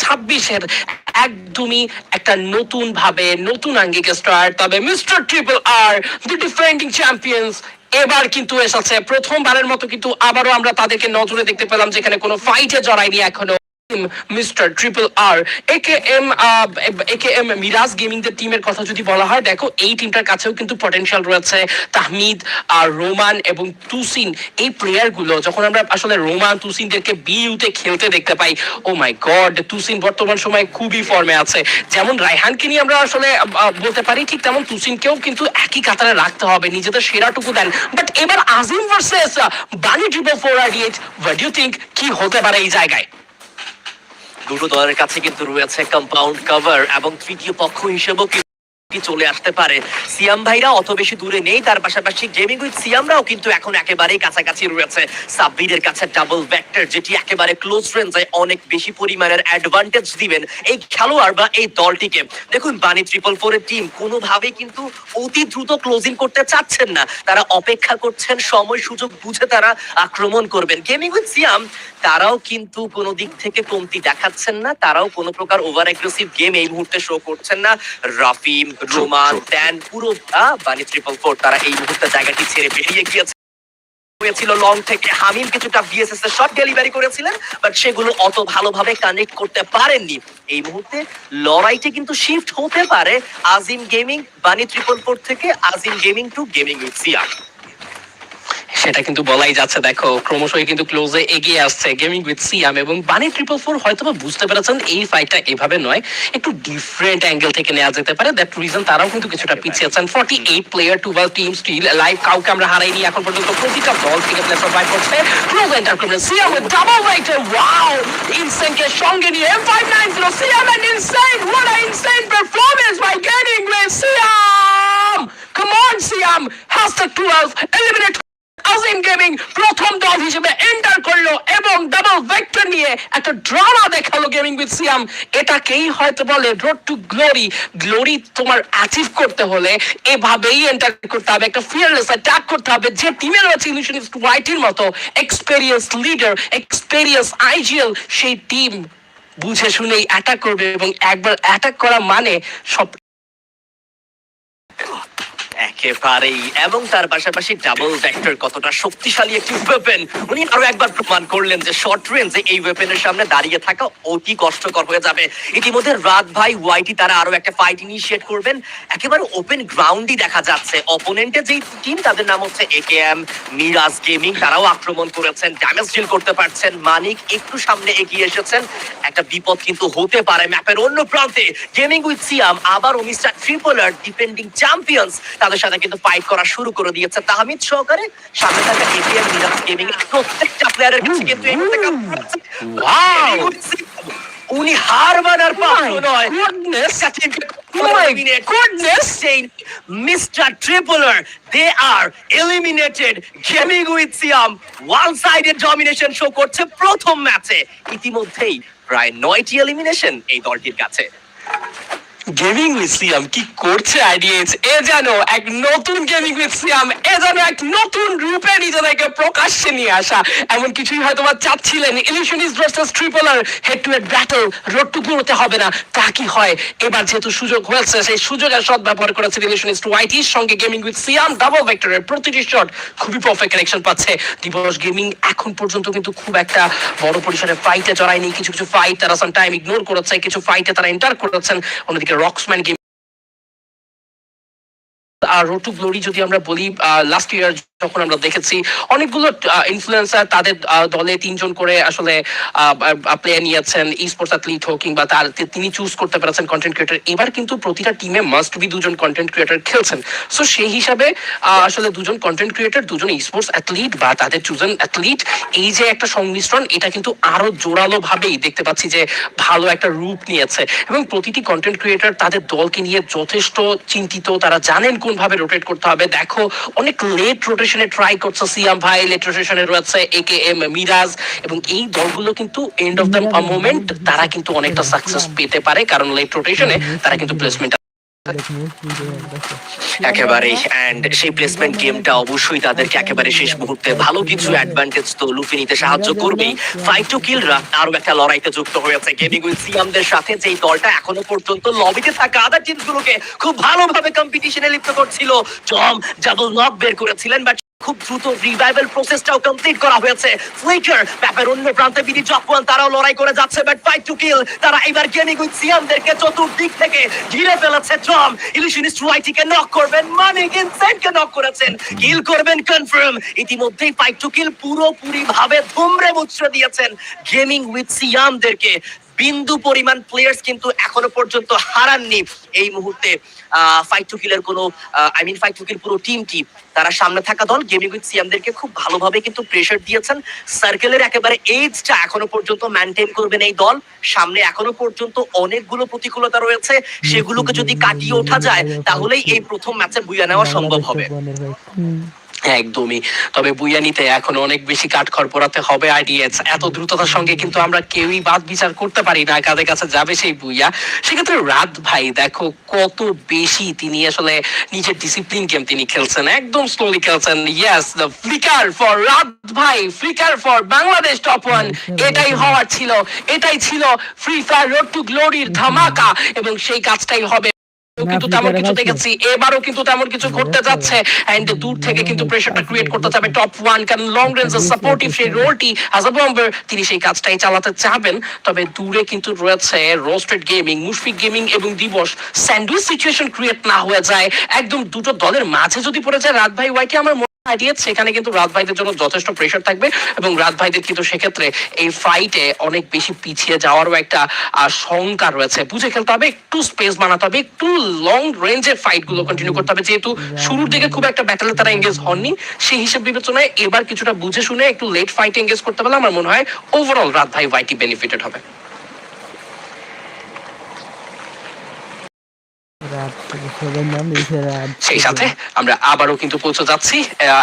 ছাব্বিশের একদমই একটা নতুন ভাবে নতুন আঙ্গিকে স্টার্ট তবে mister triple R the defending champions এবার কিন্তু এসেছে। প্রথমবারের মতো কিন্তু আবারও আমরা তাদেরকে নজরে দেখতে পেলাম, যেখানে কোনো ফাইটে জড়াইনি এখনও। মিস্টার ট্রিপল আর একে এম একে এম মিরাজ গেমিং দের টিমের কথা যদি বলা হয়, দেখো, এই টিমটার কাছেও কিন্তু পটেনশিয়াল রয়েছে। তাহমিদ আর রোমান এবং তুসিন, এই প্লেয়ারগুলো, যখন আমরা আসলে রোমান তুসিনদেরকে বিউতে খেলতে দেখতে পাই ও মাই গড তুসিন বর্তমান সময়ে খুবই ফর্মে আছে। যেমন রায়হানকে নিয়ে আমরা আসলে বলতে পারি, ঠিক তেমন তুসিনকেও কিন্তু একই কাতারে রাখতে হবে, নিজেদের সেরাটুকু দেন। বাট এবার Azim versus Bunny triple four R eight what you think কি হতে পারে এই জায়গায়? দুটো দলের কাছে কিন্তু রয়েছে কম্পাউন্ড কভার এবং তৃতীয় পক্ষ হিসেবেও কি চলে আসতে পারে? সিয়াম ভাইরা অত বেশি দূরে নেই, তার পাশাপাশি গেমিং উইথ সিয়ামরাও কিন্তু এখন একেবারেই কাছাকাছি রয়েছে। সাব্বিরের কাছে ডাবল ভেক্টর যেটি একেবারে ক্লোজ রেঞ্জে অনেক বেশি পরিমাণের অ্যাডভান্টেজ দিবেন এই খেলোয়াড় বা এই দলটিকে। দেখুন বানি ট্রিপল ফোরের টিম কোনোভাবেই কিন্তু অতি দ্রুত ক্লোজিং করতে চাচ্ছেন না। তারা অপেক্ষা করছেন, সময় সুযোগ বুঝে তারা আক্রমণ করবেন। গেমিং উইথ সিয়াম, তারাও কিন্তু কোনো দিক থেকে কমতি দেখাচ্ছেন না, তারাও কোনো প্রকার ওভার অ্যাগ্রেসিভ গেম এই মুহূর্তে শো করছেন না। রাফিম রোমান ড্যান পুরো মানে ট্রিপল ফোর তারা এই মুহূর্তে জায়গাটি ছেড়ে বেরিয়ে গিয়েছে। হয়েছিল লং থেকে হামিম কিছুটা বিএসএস এর শট ডেলিভারি করেছিলেন বাট সেগুলো অত ভালোভাবে কানেক্ট করতে পারেননি। এই মুহূর্তে লড়াইটি কিন্তু শিফট হতে পারে। Azim gaming Bunny triple four থেকে Azim gaming to gaming with Siam সেটা কিন্তু বলাই যাচ্ছে দেখো ক্রমশই কিন্তু ক্লোজে এগিয়ে আসছে গেমিং উইথ সিয়াম এবং বানি ট্রিপল ফোর হয়তো বা বুঝতে পেরেছেন এই ফাইটটা এভাবে নয় একটু ডিফারেন্ট অ্যাঙ্গেল থেকে নেওয়া যেতে পারে দ্যাট রিজন তারাও কিন্তু কিছুটা পিছিয়ে আছেন forty eight player twelve team still live কাউকে আমরা হারাইনি এখন পর্যন্ত প্রতিটা দল থেকে প্লেয়ার প্রোভাইড করছে। ক্লোজ এন্টার করবেন Siam with double writer wow ইনসেনকে সঙ্গে নিয়ে M590 Siam and insane what a insane performance by gaming with Siam come on Siam hashtag 12 eliminate Azim gaming প্রথম দল হিসেবে এন্টার করল এবং ডাবল নিয়ে একটা ড্রামা দেখাল গেমিং উইথ সিয়াম এটাকেই হয়তো বলে রোড টু গ্লোরি গ্লোরি তোমার অ্যাচিভ করতে হলে এভাবেই এন্টার করতে হবে, একটা ফিয়ারলেস অ্যাটাক করতে হবে, যে টিমের রয়েছে ইলিউশনিস্ট হোয়াইটের মতো এক্সপেরিয়েন্স লিডার এক্সপেরিয়েন্স আইজিএল সেই টিম বুঝে শুনেই অ্যাটাক করবে এবং একবার অ্যাটাক করা মানে সব একেবারেই এবং তার পাশাপাশি ডাবল ভেক্টর কতটা শক্তিশালী একটি ওয়েপেন উনি আরও একবার প্রমাণ করলেন যে শর্ট রেঞ্জে এই ওয়েপেনের সামনে দাঁড়িয়ে থাকা অতি কষ্টকর হয়ে যাবে। ইতিমধ্যে রাত ভাই ওয়াইটি তারা আরও একটা ফাইট ইনিশিয়েট করবেন। একেবারে ওপেন গ্রাউন্ডই দেখা যাচ্ছে। অপোনেন্টের যেই টিম তাদের নাম হচ্ছে একেএম মিরাজ গেমিং তারাও আক্রমণ করেছেন ড্যামেজ ডিল করতে পারছেন। মানিক একটু সামনে এগিয়ে এসেছেন। একটা বিপদ কিন্তু হতে পারে ম্যাপের অন্য প্রান্তে। গেমিং উইথ সিয়াম আবারও মিস্টার ট্রিপলার ডিফেন্ডিং চ্যাম্পিয়ন্স তাদের সাথে কিন্তু ফাইট করা শুরু করে দিয়েছে তাহমিদ সহকারে সামনে থাকা এটিএম মিরাজ গেমিং এর প্রত্যেকটা প্লেয়ারের কাছে কিন্তু এই মুহূর্তে উনি হার মানার পাত্র My নয় goodness! Oh my goodness! Mr. Tripler, they are eliminated. Gaming with Siam, one-sided domination show করছে প্রথম ম্যাচে ইতিমধ্যেই প্রায় নয়টি এলিমিনেশন এই দলটির কাছে গেমিং উইথ সিয়াম কি করছে আইডিএস এ যেন এক নতুন গেমিং উইথ সিয়াম এ যেন এক নতুন রূপে নিজেদেরকে প্রকাশ্যে নিয়ে আসা। এমন কিছুই হয়তো বা চাচ্ছিলেন illusionist versus triple R head to head battle road to গুলোতে হবে না, তা কি হয়? এবার যেহেতু সুযোগ হয়েছে, সেই সুযোগের সদ ব্যবহার করেছে ইলিশনিস্ট ওয়াইটির সঙ্গে গেমিং উইথ সিয়াম ডাবল ভেক্টরের প্রতিটি শট খুবই পারফেক্ট কানেকশন পাচ্ছে। দিবস গেমিং এখন পর্যন্ত কিন্তু খুব একটা বড় পরিসরে ফাইটে জড়ায়নি, কিছু কিছু ফাইট তারা সাম টাইম ইগনোর করেছে, কিছু ফাইটে তারা এন্টার করেছেন। অন্যদিকে রক্সম্যান গেম আর রোড টু গ্লোরি যদি আমরা বলি লাস্ট ইয়ার যখন আমরা দেখেছি অনেকগুলো ইনফ্লুয়েন্সার তাদের দলে তিনজন করে আসলে প্লেয়ার নিয়েছেন ই স্পোর্টস অ্যাথলিট হোক কিংবা তার তিনি চুজ করতে পেরেছেন কন্টেন্ট ক্রিয়েটার এবার কিন্তু প্রতিটা টিমে মাস্ট বি দুজন কন্টেন্ট ক্রিয়েটার খেলছেন। সো সেই হিসাবে আসলে দুজন কন্টেন্ট ক্রিয়েটার দুজন ই স্পোর্টস অ্যাথলিট বা তাদের চুজন অ্যাথলিট এই যে একটা সংমিশ্রণ এটা কিন্তু আরও জোরালো ভাবেই দেখতে পাচ্ছি যে ভালো একটা রূপ নিয়েছে। এবং প্রতিটি কন্টেন্ট ক্রিয়েটার তাদের দলকে নিয়ে যথেষ্ট চিন্তিত তারা জানেন কোন ভাবে রোটেট করতে হবে। দেখো অনেক লেট রোটেশনে ট্রাই করছে সিয়াম ভাই লেট রোটেশনে রয়েছে এ কে এম মিরাজ এবং এই দলগুলো কিন্তু এন্ড অফ দ্য মোমেন্ট তারা কিন্তু অনেকটা সাকসেস পেতে পারে। কারণ লেট রোটেশনে তারা কিন্তু প্লেসমেন্ট একেবারেই এন্ড সেই প্লেসমেন্ট গেমটা অবশ্যই তাদেরকে একেবারে শেষ মুহূর্তে ভালো কিছু অ্যাডভান্টেজ তো লুফে নিতে সাহায্য করবেই। ফাইট টু কিলরা আরও একটা লড়াইতে যুক্ত হয়েছে গেমিং উইথ সিয়ামদের সাথে যেই দলটা এখনও পর্যন্ত লবিতে থাকা আদার টিমস গুলোকে খুব ভালোভাবে কম্পিটিশনে লিপ্ত করছিল। টম ডাবল নক বের করেছিলেন বাট খুব দ্রুত রিভাইভাল প্রসেসটাও কমপ্লিট করা হয়েছে। ফ্লিকার ম্যাপের অন্য প্রান্তে বিডি জকওয়ান তারাও লড়াই করে যাচ্ছে বাট ফাইট টু কিল তারা এবার গেমিং উইথ সিয়ামদেরকে চতুর্দিক থেকে ঘিরে ফেলেছে। টম ইলিশনিস্ট রাইটিকে নক করবেন মানিক ইনসেন্টকে নক করেছেন। কিল করবেন কনফার্ম ইতিমধ্যেই ফাইট টু কিল পুরোপুরি ভাবে ধুমরে মুচড়ে দিয়েছেন গেমিং উইথ সিয়ামদেরকে বিন্দু পরিমাণ প্লেয়ার্স কিন্তু এখনও পর্যন্ত হারাননি এই মুহূর্তে। ফাইট টু কোনো আই মিন ফাইট টু পুরো টিমটি তারা সামনে থাকা দল গেমিং উইথ সিএমদেরকে খুব ভালোভাবে কিন্তু প্রেশার দিয়েছেন। সার্কেলের একেবারে এইজটা এখনও পর্যন্ত মেনটেন করবেন এই দল। সামনে এখনও পর্যন্ত অনেকগুলো প্রতিকূলতা রয়েছে। সেগুলোকে যদি কাটিয়ে ওঠা যায়, তাহলেই এই প্রথম ম্যাচে বুয়া নেওয়া সম্ভব হবে। একদমই। তবে বুয়ানিতে এখন অনেক বেশি কাঠখড় পোড়াতে হবে আইডিএস। এত দ্রুততার সঙ্গে কিন্তু আমরা কেউই বাদ বিচার করতে পারি না কাদের কাছে যাবে সেই বুইয়া। সেক্ষেত্রে রাত ভাই দেখো কত বেশি তিনি আসলে নিজের ডিসিপ্লিন গেম তিনি খেলছেন একদম স্লোলি খেলছেন। ইয়েস দ্য ফ্লিকার ফর রাত ভাই flicker for Bangladesh top one এটাই হওয়ার ছিল এটাই ছিল ফ্রি ফায়ার রোড টু গ্লোরির ধামাকা। এবং সেই কাজটাই হবে কিন্তু তেমন কিছু দেখেছি এবারও কিন্তু তেমন কিছু করতে যাচ্ছে। এন্ড দূর থেকে কিন্তু ক্রিয়েট করতে টপ ওয়ান কারণ লং রেঞ্জ সাপোর্টিভ সেই রোলটি বম্বার তিনি সেই কাজটাই চালাতে চাবেন। তবে দূরে কিন্তু রয়েছে রোস্টেড গেমিং মুশফিক গেমিং এবং দিবস। স্যান্ডউইচ সিচুয়েশন ক্রিয়েট না হয়ে যায়। একদম দুটো দলের মাঝে যদি পড়ে যায় রাত ভাই ওয়াইকে আমার আইডিয়া সেখানে কিন্তু রাত ভাইদের জন্য যথেষ্ট প্রেশার থাকবে এবং রাত ভাইদের কিন্তু সেক্ষেত্রে এই ফাইটে অনেক বেশি পিছিয়ে যাওয়ারও একটা শঙ্কা রয়েছে। বুঝে খেলতে হবে, একটু স্পেস বানাতে হবে, একটু লং রেঞ্জের ফাইটগুলো কন্টিনিউ করতে হবে। যেহেতু শুরুর দিকে খুব একটা ব্যাটেলে তারা এঙ্গেজ হননি, সেই হিসেব বিবেচনায় এবার কিছুটা বুঝে শুনে একটু লেট ফাইট এঙ্গেজ করতে পারলে আমার মনে হয় ওভারঅল রাত ভাই ওয়াইটি বেনিফিটেড হবে। সেই সাথে আমরা আবারও কিন্তু পৌঁছে যাচ্ছি।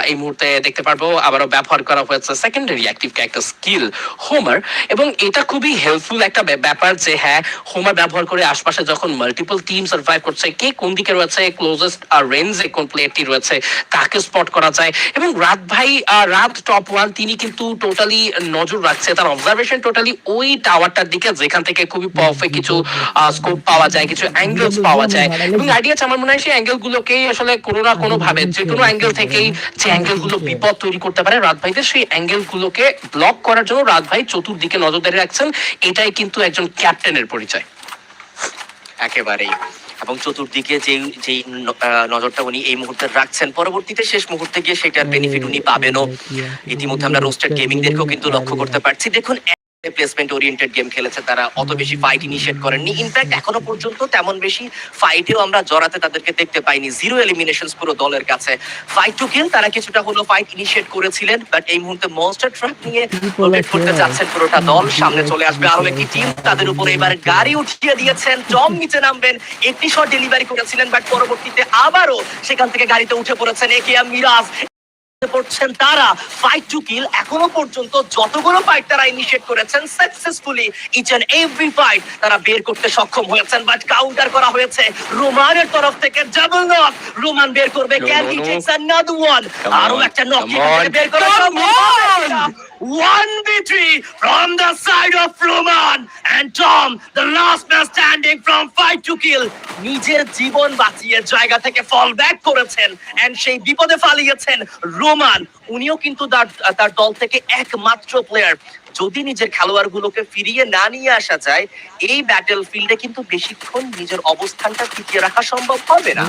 এই মুহূর্তে দেখতে পারব আবারও ব্যবহার করা হয়েছে সেকেন্ডারি অ্যাক্টিভ একটা স্কিল হোমার এবং এটা খুবই হেল্পফুল একটা ব্যাপার যে হ্যাঁ হোমার ব্যবহার করে আশপাশে যখন মাল্টিপল টিম সার্ভাইভ করছে কে কোন দিকে রয়েছে ক্লোজেস্ট রেঞ্জে কোন প্লেয়ারটি রয়েছে কাকে স্পট করা যায়। এবং রাত ভাই রাত টপ ওয়ান তিনি কিন্তু টোটালি নজর রাখছে তার অবজারভেশন টোটালি ওই টাওয়ারটার দিকে যেখান থেকে খুবই পারফেক্ট কিছু স্কোপ পাওয়া যায় কিছু অ্যাঙ্গেলস পাওয়া যায়। এবং আইডিয়া আমার মনে হয় সেই অ্যাঙ্গেল গুলোকেই আসলে কোনো না কোনো ভাবে যে কোনো অ্যাঙ্গেল থেকেই যে অ্যাঙ্গেলগুলো বিপদ তৈরি করতে পারে রাত ভাইদের সেই অ্যাঙ্গেল গুলোকে ব্লক করার জন্য রাত ভাই চতুর্দিকে নজরদারি রাখছেন। এটাই কিন্তু একজন ক্যাপ্টেনের পরিচয়। একেবারেই। এবং চতুর্দিকে যে যেই নজরটা উনি এই মুহূর্তে রাখছেন পরবর্তীতে শেষ মুহূর্তে গিয়ে সেটার বেনিফিট উনি পাবেনও। ইতিমধ্যে আমরা রোস্টেড গেমিংদেরকেও কিন্তু লক্ষ্য করতে পারছি। দেখুন প্লেসমেন্ট ওরিয়েন্টেড গেম খেলেছে তারা অত বেশি ফাইট ইনিশিয়েট করেননি। ইনফ্যাক্ট এখনও পর্যন্ত তেমন বেশি ফাইটেও আমরা জড়াতে তাদেরকে দেখতে পাইনি। জিরো এলিমিনেশনস পুরো দলের কাছে। ফাইট টু কিল তারা কিছুটা হলো ফাইট ইনিশিয়েট করেছিলেন বাট এই মুহূর্তে মনস্টার ট্রাক নিয়ে রোটেট করতে যাচ্ছেন পুরোটা দল। সামনে চলে আসবে আরও একটি টিম তাদের উপরে এবার গাড়ি উঠিয়ে দিয়েছেন। টম নিচে নামবেন। একটি শট ডেলিভারি করেছিলেন বাট পরবর্তীতে আবারও সেখান থেকে গাড়িতে উঠে পড়েছেন একেএম মিরাজ পড়ছেন তারা। ফাইট টু কিল এখনও পর্যন্ত যতগুলো ফাইট তারা ইনিশিয়েট করেছেন successfully each and every fight তারা বের করতে সক্ষম হয়েছেন। বাট কাউন্টার করা হয়েছে রোমানের তরফ থেকে ডাবল নক রোমান বের করবে। Can he. Takes another one আরও একটা নক বের করে on! One victory from the side of Roman and Tom, the last man standing from fight to kill. নিজের জীবন বাঁচিয়ে জায়গা থেকে ফল ব্যাক করেছেন। এন্ড সেই বিপদে ফালিয়েছেন রোমান উনিও কিন্তু তার তার দল থেকে একমাত্র প্লেয়ার যদি নিজের খেলোয়াড়গুলোকে ফিরিয়ে না নিয়ে আসা যায়, এই ব্যাটেল ফিল্ডে কিন্তু বেশিক্ষণ নিজের অবস্থানটা টিকিয়ে রাখা সম্ভব হবে না।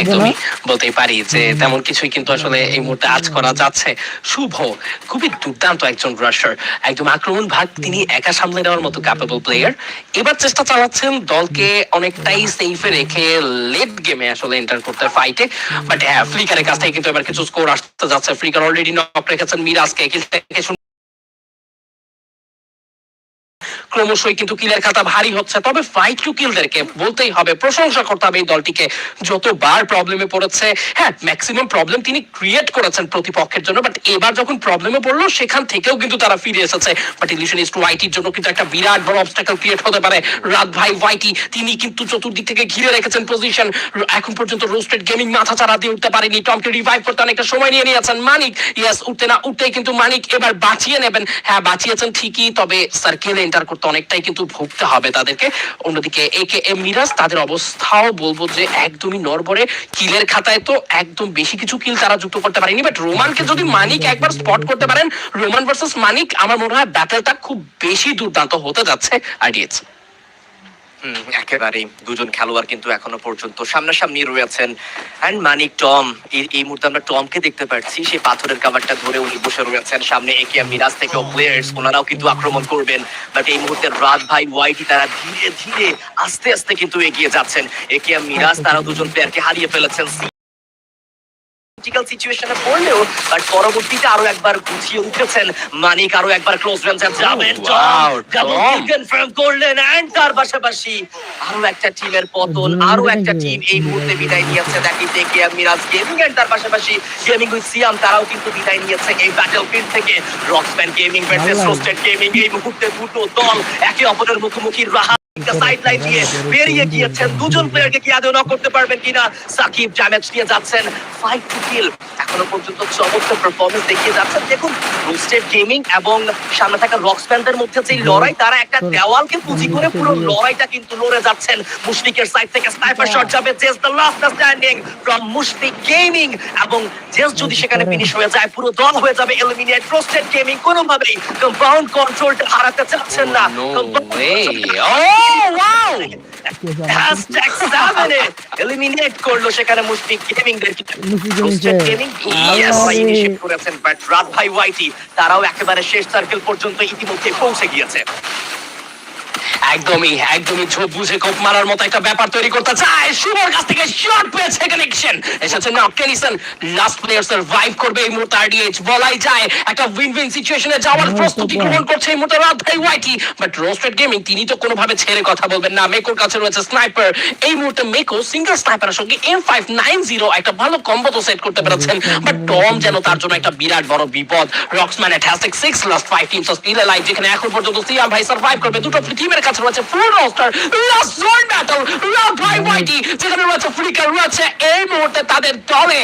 একদমই বলতেই পারি যে তেমন কিছুই কিন্তু আসলে এই মুহূর্তে আজ করা যাচ্ছে। শুভ, খুবই দুর্দান্ত একজন রাশার একদম আক্রমণ ভাগ, তিনি একা সামলে নেওয়ার মতো ক্যাপেবল প্লেয়ার এবার চেষ্টা চালাচ্ছেন দলকে অনেকটাই সেফে রেখে লেট গেমে আসলে এন্টার করতে ফাইটে বাট হ্যাঁ ফ্লিকারের কাছ থেকে কিন্তু এবার কিছু স্কোর আসতে যাচ্ছে। ফ্লিকার অলরেডি নক রেখেছেন মিরাজকে es un ক্রমশই কিন্তু কিলের খাতা ভারী হচ্ছে। তবে ফাইট টু কিলদেরকে বলতেই হবে, প্রশংসা করতে হবে এই দলটিকে যতবার প্রবলেমে পড়েছে। হ্যাঁ ম্যাক্সিমাম প্রবলেম তিনি ক্রিয়েট করেছেন প্রতিপক্ষের জন্য বাট এবার যখন প্রবলেমে পড়ল, সেখান থেকেও কিন্তু তারা ফিরে এসেছে। বাট ইলিশন ইস টু ওয়াইটির জন্য কিন্তু একটা বিরাট বড় অবস্টাকল ক্রিয়েট হতে পারে। রাত ভাই ওয়াইটি তিনি কিন্তু চতুর্দিক থেকে ঘিরে রেখেছেন পজিশন এখন পর্যন্ত রোস্টেড গেমিং মাথা চারা দিয়ে উঠতে পারেনি। টমকে রিভাইভ করতে অনেকটা সময় নিয়ে নিয়েছেন মানিক। ইয়েস উঠতে না উঠতেই কিন্তু মানিক এবার বাঁচিয়ে নেবেন। হ্যাঁ বাঁচিয়েছেন ঠিকই, তবে সার্কেলে এন্টার করতে অনেকটাই কিন্তু ভুগতে হবে তাদেরকে। অন্যদিকে এ কে এম মিরাজ তাদের অবস্থাও বলব যে একদমই নরবরে কিলের খাতায় তো একদম বেশি কিছু কিল তারা যুক্ত করতে পারেনি বাট রোমানকে যদি মানিক একবার স্পট করতে পারেন রোমান ভার্সেস মানিক আমার মনে হয় ব্যাটেলটা খুব বেশি দুর্দান্ত হতে যাচ্ছে হুম, একেবারেই। দুজন খেলোয়াড় কিন্তু এখনও পর্যন্ত সামনাসামনি রয়েছেন। অ্যান্ড মানিক টম এই মুহূর্তে আমরা টমকে দেখতে পাচ্ছি। সেই পাথরের কাভারটা ধরে উনি বসে রয়েছেন সামনে একে মিরাজ থেকে প্লেয়ার্স ওনারাও কিন্তু আক্রমণ করবেন। বাট এই মুহূর্তে রাত ভাই ওয়াইটি তারা ধীরে ধীরে আস্তে আস্তে কিন্তু এগিয়ে যাচ্ছেন। একে মিরাজ তারা দুজন প্লেয়ারকে হারিয়ে ফেলেছেন। ক্রিটিক্যাল সিচুয়েশনে পড়লেও বাট পরবর্তীতে আরও একবার গুছিয়ে উঠেছেন মানিক আরও একবার ক্লোজ রেঞ্জে যাবেন। ডাবল কনফার্ম করলেন এন্ড তার পাশাপাশি আরও একটা টিমের পতন আরও একটা টিম এই মুহূর্তে বিদায় নিয়েছে ইজ মিরাজ গেমিং এন্ড তার পাশাপাশি গেমিং উইথ সিয়াম তারাও কিন্তু বিদায় নিয়েছে এই ব্যাটল ফিল্ড থেকে Roxman gaming versus roasted gaming এই মুহূর্তে দুটো দল একে অপরের মুখোমুখি রাহা সাইড লাইন দিয়ে বেরিয়ে গিয়েছেন। দুজন প্লেয়ারকে কি আদৌ নক করতে পারবেন কিনা? সাকিব ড্যামেজ দিয়ে যাচ্ছেন। ফাইট টু কিল এখনও পর্যন্ত চমৎকার পারফরমেন্স দেখিয়ে যাচ্ছেন। দেখুন রোস্টেড গেমিং এবং সামনে থাকা রক্সপ্যানদের মধ্যে যে লড়াই তারা একটা দেওয়ালকে পুঁজি করে পুরো লড়াইটা কিন্তু লড়ে যাচ্ছেন। মুশফিকের সাইড থেকে স্নাইপার শট যাবে। Jess the last standing from Mushfiq gaming এবং জেস যদি সেখানে ফিনিশ হয়ে যায় পুরো দল হয়ে যাবে এলিমিনেট রোস্টেড গেমিং কোনোভাবেই কম্পাউন্ড কন্ট্রোলটা হারাতে চাচ্ছেন না। হ্যাশট্যাগ এলিমিনেট করল সেখানে মুশফিক গেমিং দের গেমিং ইনিশিয়েট করেছেন বাট রাত ভাই ওয়াইটি তারাও একেবারে শেষ সার্কেল পর্যন্ত ইতিমধ্যে পৌঁছে গিয়েছে। একদমই একদমই ঝোপ বুঝে কোপ মারার মতো একটা ব্যাপার তৈরি করতে চায়। শুভর কাছ থেকে শট পেয়েছে কানেকশন এসেছে না টেনিসন লাস্ট প্লেয়ার সার্ভাইভ করবে এই মুহূর্তে আরডিএইচ বলাই যায় একটা উইন উইন সিচুয়েশনে যাওয়ার হ্যাঁ, প্রস্তুতি গ্রহণ করছে এই মুহূর্তে রাত ভাই ওয়াইটি বাট রোস্টেড গেমিং তিনি তো কোনোভাবে ছেড়ে কথা বলবেন না। মেকোর কাছে রয়েছে স্নাইপার এই মুহূর্তে মেকো সিঙ্গেল স্নাইপারের সঙ্গে এম ফাইভ নাইন জিরো একটা ভালো কম্বো তো সেট করতে পেরেছেন। বাট টম যেন তার জন্য একটা বিরাট বড় বিপদ। Roxman at has six last five teams of still life যেখানে এখন পর্যন্ত সিয়াম ভাই সার্ভাইভ করবে। দুটো টিমের কাছে রয়েছে full roster last zone battle ভাই ওয়াইটি যেখানে রয়েছে ফ্লিকার রয়েছে এই মুহূর্তে তাদের দলে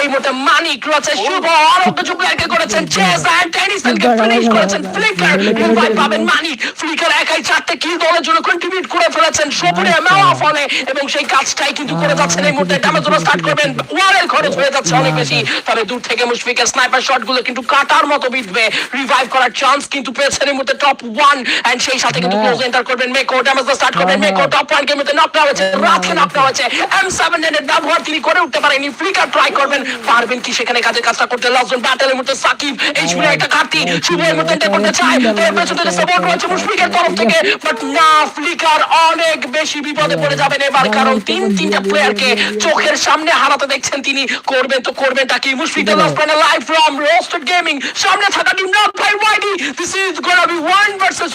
এই মুহূর্তে মানিক রয়েছে শুভ করেছেন চেস টেনিসনকে ফিনিশ করেছেন ফ্লিকার পাবেন মানিক ফ্লিকার একাই চারটে কিল দলের জন্য কন্ট্রিবিউট করে ফেলেছেন মেওয়া ফলে এবং সেই কাজটাই কিন্তু করে যাচ্ছেন এই মুহূর্তে ড্যামেজ স্টার্ট করবেন ওয়ারের খরচ হয়ে যাচ্ছে অনেক বেশি তবে দূর থেকে মুশফিকের স্নাইপার শটগুলো কিন্তু কাটার মতো বিধবে রিভাইভ করার চান্স কিন্তু পেয়েছেন এই মুহূর্তে টপ ওয়ান এন্ড সেই সাথে কিন্তু। ক্লোজ করবেন মেকো ড্যামেজ স্টার্ট করবেন হ্যাঁ, মেকো হ্যাঁ। টপ পয়েন্ট গেমে নক হয়েছে রাতকে নক হয়েছে। এম সেভেন এর ব্যবহার তিনি করে উঠতে পারেনি ফ্লিকার ট্রাই করবেন। পারবেন কি সেখানে কাজের কাজটা করতে? লজন ব্যাটেলের মধ্যে সাকিব এই শুনে একটা ঘাটতি শুভ enter করতে চায়। এর পেছনে সাপোর্ট রয়েছে মুশফিকের তরফ থেকে বাট না ফ্লিকার অনেক বেশি বিপদে পড়ে যাবেন এবার কারণ তিন তিনটা প্লেয়ারকে চোখের সামনে হারাতে দেখছেন তিনি। করবেন তো করবেন তা কি মুশফিকের loss panel live from roasted gaming সামনে থাকা team not by YD this is gonna be one versus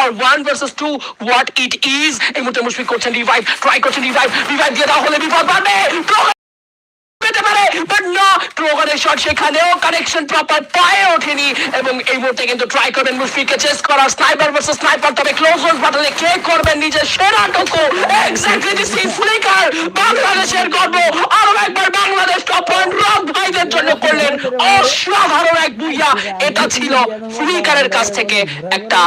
or versus two what it is এই মুহূর্তে মুশফিক করছেন রিভাইভ ট্রাই করছেন রিভাইভ রিভাইভ দিয়ে দেওয়া হলে বিপদ বাড়বে। পেতে পারে বাট না ট্রোগারের শট সেখানেও কানেকশন প্রপার পায়ে ওঠেনি এবং এই মুহূর্তে কিন্তু ট্রাই করবেন মুশফিককে চেস করা স্নাইপার ভার্সেস স্নাইপার তবে ক্লোজ রেঞ্জ ব্যাটলে কে করবেন নিজের সেরা টুকু? এক্স্যাক্টলি দিস ফ্লিকার বাংলাদেশের গর্ব। আরও একবার বাংলাদেশ টপ পয়েন্ট রক ভাইদের জন্য করলেন অসাধারণ এক বুইয়া। এটা ছিল ফ্লিকারের কাছ থেকে একটা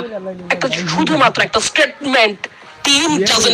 একটা শুধুমাত্র একটা স্টেটমেন্ট টিম